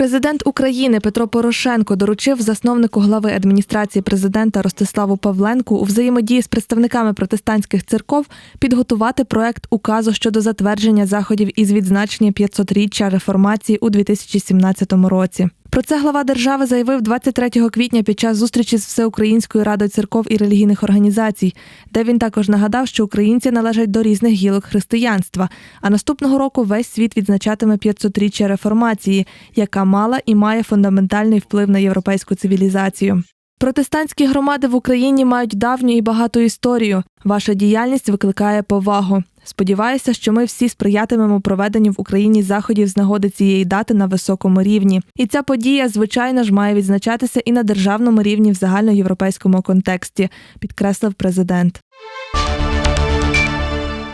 Президент України Петро Порошенко доручив засновнику глави адміністрації президента Ростиславу Павленку у взаємодії з представниками протестантських церков підготувати проект указу щодо затвердження заходів із відзначення 500-річчя реформації у 2017 році. Про це глава держави заявив 23 квітня під час зустрічі з Всеукраїнською радою церков і релігійних організацій, де він також нагадав, що українці належать до різних гілок християнства. А наступного року весь світ відзначатиме 500-річчя реформації, яка мала і має фундаментальний вплив на європейську цивілізацію. Протестантські громади в Україні мають давню і багату історію. Ваша діяльність викликає повагу. Сподіваюся, що ми всі сприятимемо проведенню в Україні заходів з нагоди цієї дати на високому рівні. І ця подія, звичайно ж, має відзначатися і на державному рівні в загальноєвропейському контексті, підкреслив президент.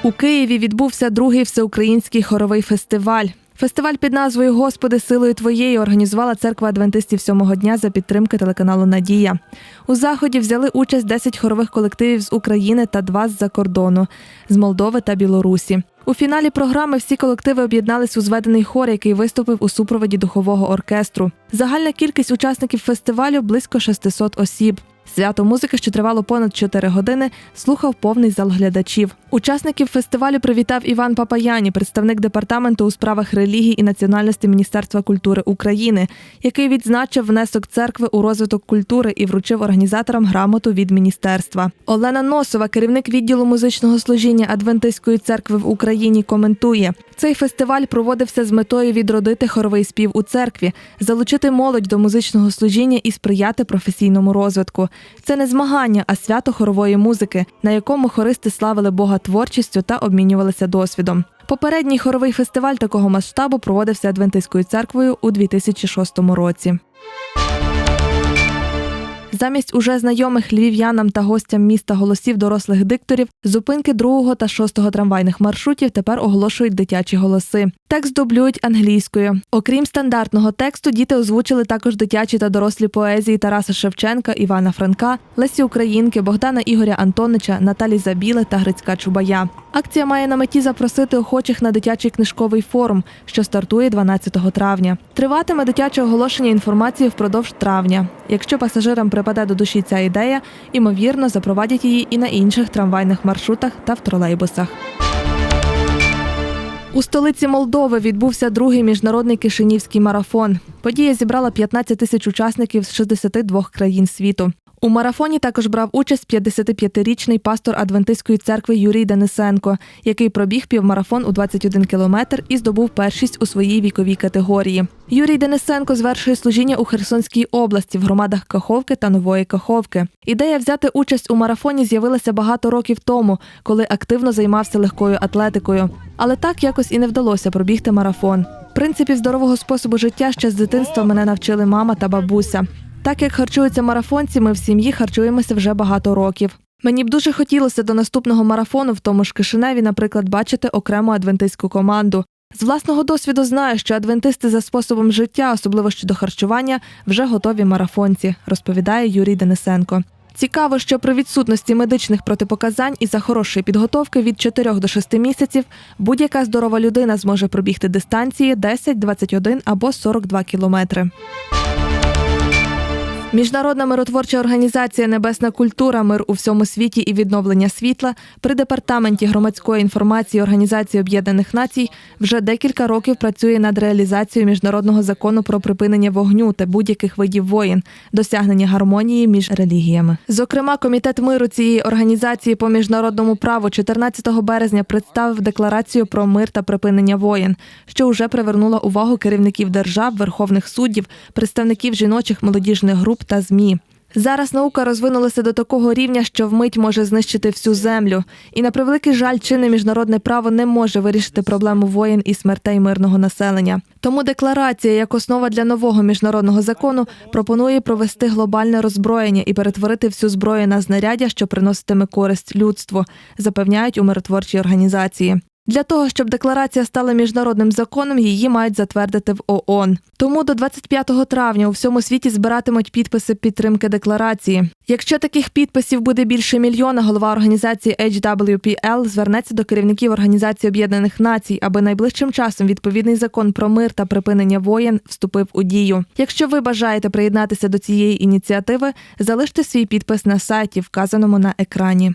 У Києві відбувся другий всеукраїнський хоровий фестиваль. Фестиваль під назвою Господи, силою твоєю організувала церква адвентистів сьомого дня за підтримки телеканалу Надія. У заході взяли участь 10 хорових колективів з України та два з-за кордону з Молдови та Білорусі. У фіналі програми всі колективи об'єднались у зведений хор, який виступив у супроводі духового оркестру. Загальна кількість учасників фестивалю близько 600 осіб. Свято музики, що тривало понад 4 години, слухав повний зал глядачів. Учасників фестивалю привітав Іван Папаяні, представник департаменту у справах релігії і національності Міністерства культури України, який відзначив внесок церкви у розвиток культури і вручив організаторам грамоту від міністерства. Олена Носова, керівник відділу музичного служіння Адвентистської церкви в Україні, коментує: цей фестиваль проводився з метою відродити хоровий спів у церкві, залучити молодь до музичного служіння і сприяти професійному розвитку. Це не змагання, а свято хорової музики, на якому хористи славили Бога творчістю та обмінювалися досвідом. Попередній хоровий фестиваль такого масштабу проводився Адвентистською церквою у 2006 році. Замість уже знайомих львів'янам та гостям міста голосів дорослих дикторів, зупинки другого та шостого трамвайних маршрутів тепер оголошують дитячі голоси. Текст дублюють англійською. Окрім стандартного тексту, діти озвучили також дитячі та дорослі поезії Тараса Шевченка, Івана Франка, Лесі Українки, Богдана Ігоря Антонича, Наталі Забіле та Грицька Чубая. Акція має на меті запросити охочих на дитячий книжковий форум, що стартує 12 травня. Триватиме дитяче оголошення інформації впродовж травня. Якщо пасажирам припаде до душі ця ідея, імовірно, запровадять її і на інших трамвайних маршрутах та в тролейбусах. У столиці Молдови відбувся другий міжнародний кишинівський марафон. Подія зібрала 15 тисяч учасників з 62 країн світу. У марафоні також брав участь 55-річний пастор Адвентистської церкви Юрій Денисенко, який пробіг півмарафон у 21 кілометр і здобув першість у своїй віковій категорії. Юрій Денисенко звершує служіння у Херсонській області в громадах Каховки та Нової Каховки. Ідея взяти участь у марафоні з'явилася багато років тому, коли активно займався легкою атлетикою. Але так якось і не вдалося пробігти марафон. Принципів здорового способу життя ще з дитинства мене навчили мама та бабуся. Так як харчуються марафонці, ми в сім'ї харчуємося вже багато років. Мені б дуже хотілося до наступного марафону, в тому ж Кишиневі, наприклад, бачити окрему адвентистську команду. З власного досвіду знаю, що адвентисти за способом життя, особливо щодо харчування, вже готові марафонці, розповідає Юрій Денисенко. Цікаво, що при відсутності медичних протипоказань і за хорошої підготовки від 4 до 6 місяців будь-яка здорова людина зможе пробігти дистанції 10, 21 або 42 кілометри. Міжнародна миротворча організація Небесна культура, мир у всьому світі і відновлення світла при департаменті громадської інформації Організації Об'єднаних Націй вже декілька років працює над реалізацією міжнародного закону про припинення вогню та будь-яких видів воєн, досягнення гармонії між релігіями. Зокрема, комітет миру цієї організації по міжнародному праву 14 березня представив декларацію про мир та припинення воєн, що вже привернула увагу керівників держав, верховних суддів, представників жіночих молодіжних груп та ЗМІ. Зараз наука розвинулася до такого рівня, що вмить може знищити всю землю. І на превеликий жаль, чинне міжнародне право не може вирішити проблему воєн і смертей мирного населення. Тому декларація, як основа для нового міжнародного закону, пропонує провести глобальне роззброєння і перетворити всю зброю на знаряддя, що приноситиме користь людству, запевняють у миротворчій організації. Для того, щоб декларація стала міжнародним законом, її мають затвердити в ООН. Тому до 25 травня у всьому світі збиратимуть підписи підтримки декларації. Якщо таких підписів буде більше мільйона, голова організації HWPL звернеться до керівників Організації Об'єднаних Націй, аби найближчим часом відповідний закон про мир та припинення воєн вступив у дію. Якщо ви бажаєте приєднатися до цієї ініціативи, залиште свій підпис на сайті, вказаному на екрані.